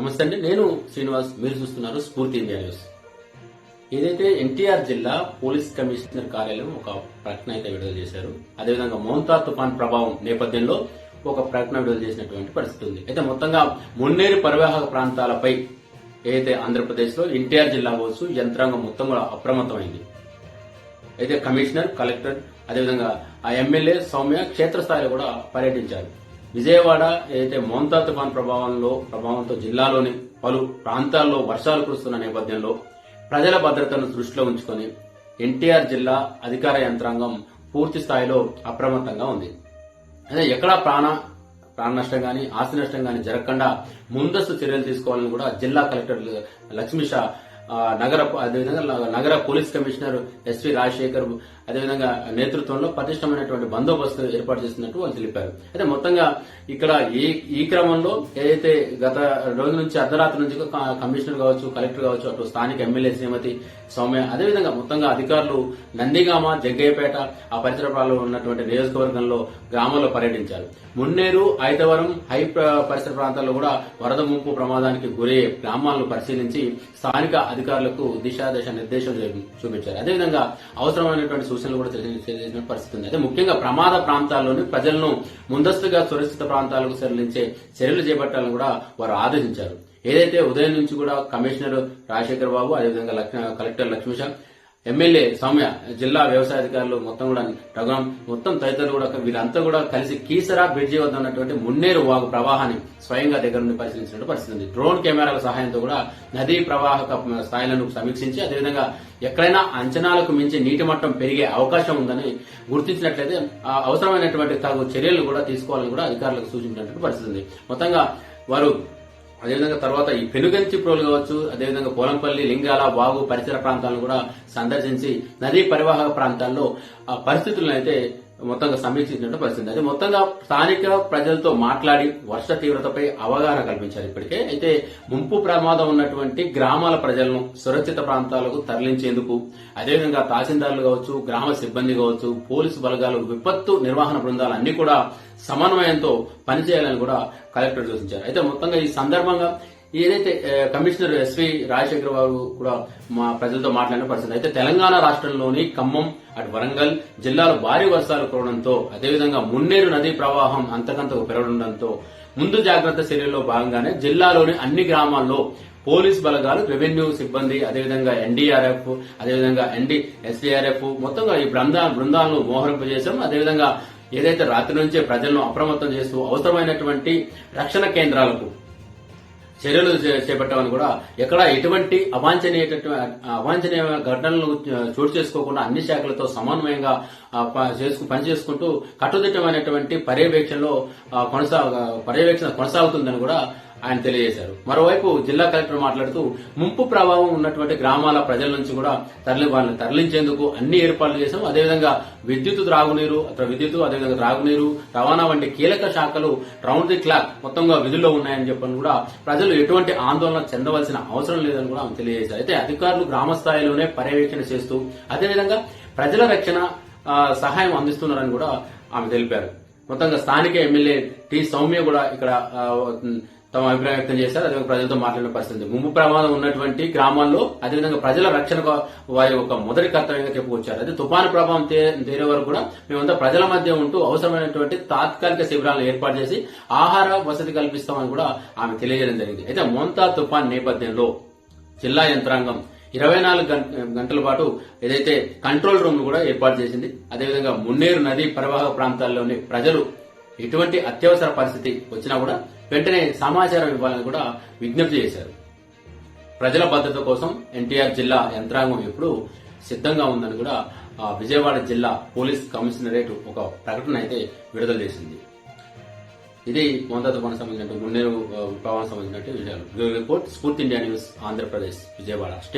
నమస్తే అండి. నేను శ్రీనివాస్ మీరు చూస్తున్నారు స్ఫూర్తి ఇండియా న్యూస్. ఏదైతే ఎన్టీఆర్ జిల్లా పోలీస్ కమిషనర్ కార్యాలయం ఒక ప్రకటన అయితే విడుదల చేశారు అదేవిధంగా మౌంతా తుఫాన్ ప్రభావం నేపథ్యంలో ఒక ప్రకటన విడుదల చేసినటువంటి పరిస్థితి ఉంది. అయితే మొత్తంగా మున్నేరు పరివాహక ప్రాంతాలపై ఏదైతే ఆంధ్రప్రదేశ్లో ఎన్టీఆర్ జిల్లా కావచ్చు యంత్రాంగం మొత్తం కూడా అప్రమత్తమైంది. అయితే కమిషనర్ కలెక్టర్ అదేవిధంగా ఆ ఎమ్మెల్యే సౌమ్య క్షేత్రస్థాయిలో కూడా పర్యటించారు. విజయవాడ ఏదైతే మోంతా తుఫాన్ ప్రభావంలో ప్రభావంతో జిల్లాలోని పలు ప్రాంతాల్లో వర్షాలు కురుస్తున్న నేపథ్యంలో ప్రజల భద్రతను దృష్టిలో ఉంచుకొని ఎన్టీఆర్ జిల్లా అధికార యంత్రాంగం పూర్తి స్థాయిలో అప్రమత్తంగా ఉంది. అదే ఎక్కడా ప్రాణ ప్రాణ నష్టం కానీ ఆస్తి నష్టం కానీ జరగకుండా ముందస్తు చర్యలు తీసుకోవాలని కూడా జిల్లా కలెక్టర్ లక్ష్మీష నగర అదేవిధంగా నగర పోలీస్ కమిషనర్ ఎస్వి రాజశేఖర్ అదేవిధంగా నేతృత్వంలో పటిష్టమైనటువంటి బందోబస్తు ఏర్పాటు చేస్తున్నట్టు వాళ్ళు తెలిపారు. అయితే మొత్తంగా ఇక్కడ ఈ ఈ క్రమంలో ఏదైతే గత రోజు నుంచి అర్ధరాత్రి నుంచి కమిషనర్ కావచ్చు కలెక్టర్ కావచ్చు అటు స్థానిక ఎమ్మెల్యే శ్రీమతి సౌమ్య అదేవిధంగా మొత్తంగా అధికారులు నందిగామ జగ్గయ్యపేట ఆ పరిసర ప్రాంతాల్లో ఉన్నటువంటి నియోజకవర్గంలో గ్రామాల్లో పర్యటించారు. మున్నేరు ఐదవరం హై పరిసర ప్రాంతాల్లో కూడా వరద ముంపు ప్రమాదానికి గురయ్యే గ్రామాలను పరిశీలించి స్థానిక అధికారులకు దిశాదశ నిర్దేశం చూపించారు. అదేవిధంగా అవసరమైనటువంటి సూచనలు కూడా తెలియజేసిన పరిస్థితి ఉంది. అయితే ముఖ్యంగా ప్రమాద ప్రాంతాల్లోని ప్రజలను ముందస్తుగా సురక్షిత ప్రాంతాలకు తరలించే చర్యలు చేపట్టాలని కూడా వారు ఆదేశించారు. ఏదైతే ఉదయం నుంచి కూడా కమిషనర్ రాజశేఖర్ బాబు అదేవిధంగా కలెక్టర్ లక్ష్మీష ఎమ్మెల్యే సౌమ్య జిల్లా వ్యవసాయ అధికారులు మొత్తం కూడా రఘురాం మొత్తం తదితరులు కూడా వీరంతా కూడా కలిసి కీసరా బ్రిడ్జి వద్ద ఉన్నటువంటి మున్నేరు వాగు ప్రవాహాన్ని స్వయంగా దగ్గర నుండి పరిశీలించినట్టు పరిస్థితి ఉంది. డ్రోన్ కెమెరాల సహాయంతో కూడా నదీ ప్రవాహక స్థాయిలను సమీక్షించి అదేవిధంగా ఎక్కడైనా అంచనాలకు మించి నీటి మట్టం పెరిగే అవకాశం ఉందని గుర్తించినట్లయితే ఆ అవసరమైనటువంటి తగు చర్యలు కూడా తీసుకోవాలని కూడా అధికారులకు సూచించినట్టు పరిస్థితి ఉంది. మొత్తంగా వారు అదేవిధంగా తర్వాత ఈ పెనుగంచి ప్రోలు కావచ్చు అదేవిధంగా పోలంపల్లి లింగాల వాగు పరిసర ప్రాంతాలను కూడా సందర్శించి నదీ పరివాహక ప్రాంతాల్లో ఆ పరిస్థితులను అయితే మొత్తంగా సమీక్షించిన పరిస్థితి అయితే మొత్తంగా స్థానిక ప్రజలతో మాట్లాడి వర్ష తీవ్రతపై అవగాహన కల్పించారు ఇప్పటికే. అయితే ముంపు ప్రమాదం ఉన్నటువంటి గ్రామాల ప్రజలను సురక్షిత ప్రాంతాలకు తరలించేందుకు అదేవిధంగా తహసీల్దార్లు కావచ్చు గ్రామ సిబ్బంది కావచ్చు పోలీసు బలగాలు విపత్తు నిర్వహణ బృందాలు అన్ని కూడా సమన్వయంతో పనిచేయాలని కూడా కలెక్టర్ సూచించారు. అయితే మొత్తంగా ఈ సందర్భంగా ఏదైతే కమిషనర్ ఎస్వి రాజశేఖర్ బాబు కూడా మా ప్రజలతో మాట్లాడిన పరిస్థితి. అయితే తెలంగాణ రాష్ట్రంలోని ఖమ్మం అటు వరంగల్ జిల్లాలో భారీ వర్షాలు కురవడంతో అదేవిధంగా మున్నేరు నదీ ప్రవాహం అంతకంతకు పెరగడంతో ముందు జాగ్రత్త చర్యల్లో భాగంగానే జిల్లాలోని అన్ని గ్రామాల్లో పోలీస్ బలగాలు రెవెన్యూ సిబ్బంది అదేవిధంగా ఎన్డీఆర్ఎఫ్ అదేవిధంగా ఎన్డీ ఎస్డీఆర్ఎఫ్ మొత్తంగా ఈ బృందా బృందాలను మోహరింపజేశాం. అదేవిధంగా ఏదైతే రాత్రి నుంచే ప్రజలను అప్రమత్తం చేస్తూ అవసరమైనటువంటి రక్షణ కేంద్రాలకు చర్యలు చే- చేపట్టామని కూడా ఎక్కడ ఎటువంటి అవాంఛనీయ అవాంఛనీయ ఘటనలు చోటు చేసుకోకుండా అన్ని శాఖలతో సమన్వయంగా చేసుకు పనిచేసుకుంటూ కట్టుదిట్టమైనటువంటి పర్యవేక్షణలో కొనసాగ పర్యవేక్షణ కొనసాగుతుందని కూడా ఆయన తెలియజేశారు. మరోవైపు జిల్లా కలెక్టర్ మాట్లాడుతూ ముంపు ప్రభావం ఉన్నటువంటి గ్రామాల ప్రజల నుంచి కూడా తరలి వాళ్ళని తరలించేందుకు అన్ని ఏర్పాట్లు చేశాం. అదేవిధంగా విద్యుత్ త్రాగునీరు అక్కడ విద్యుత్ అదేవిధంగా త్రాగునీరు రవాణా వంటి కీలక శాఖలు రౌండ్ ది క్లాక్ మొత్తంగా విధుల్లో ఉన్నాయని చెప్పని కూడా ప్రజలు ఎటువంటి ఆందోళన చెందవలసిన అవసరం లేదని కూడా ఆమె తెలియజేశారు. అయితే అధికారులు గ్రామ స్థాయిలోనే పర్యవేక్షణ చేస్తూ అదేవిధంగా ప్రజల రక్షణ సహాయం అందిస్తున్నారని కూడా ఆమె తెలిపారు. మొత్తంగా స్థానిక ఎమ్మెల్యే టి సౌమ్య కూడా ఇక్కడ తమ అభిప్రాయం వ్యక్తం చేశారు అదేవిధంగా ప్రజలతో మాట్లాడిన పరిస్థితి ముంపు ప్రమాదం ఉన్నటువంటి గ్రామాల్లో అదేవిధంగా ప్రజల రక్షణ వారి యొక్క మొదటి కర్తవ్యంగా చెప్పుకొచ్చారు. అదే తుఫాను ప్రభావం తీరే వరకు కూడా మేమంతా ప్రజల మధ్య ఉంటూ అవసరమైనటువంటి తాత్కాలిక శిబిరాలను ఏర్పాటు చేసి ఆహార వసతి కల్పిస్తామని కూడా ఆమె తెలియజేయడం జరిగింది. అయితే మొంతా తుఫాన్ నేపథ్యంలో జిల్లా యంత్రాంగం ఇరవై నాలుగు గంటల పాటు ఏదైతే కంట్రోల్ రూమ్ కూడా ఏర్పాటు చేసింది అదేవిధంగా మున్నేరు నదీ పరివాహక ప్రాంతాల్లోని ప్రజలు ఎటువంటి అత్యవసర పరిస్థితి వచ్చినా కూడా వెంటనే సమాచారం ఇవ్వాలని కూడా విజ్ఞప్తి చేశారు. ప్రజల భద్రత కోసం ఎన్టీఆర్ జిల్లా యంత్రాంగం ఎప్పుడు సిద్ధంగా ఉందని కూడా విజయవాడ జిల్లా పోలీస్ కమిషనరేట్ ఒక ప్రకటన అయితే విడుదల చేసింది. ఇది మొదటి తుఫాను సంబంధించిన మున్నేరు ఆ, సంబంధించినట్టు సంబంధించిన విషయాలు. రిపోర్ట్ స్ఫూర్తి ఇండియా న్యూస్ ఆంధ్రప్రదేశ్ విజయవాడ.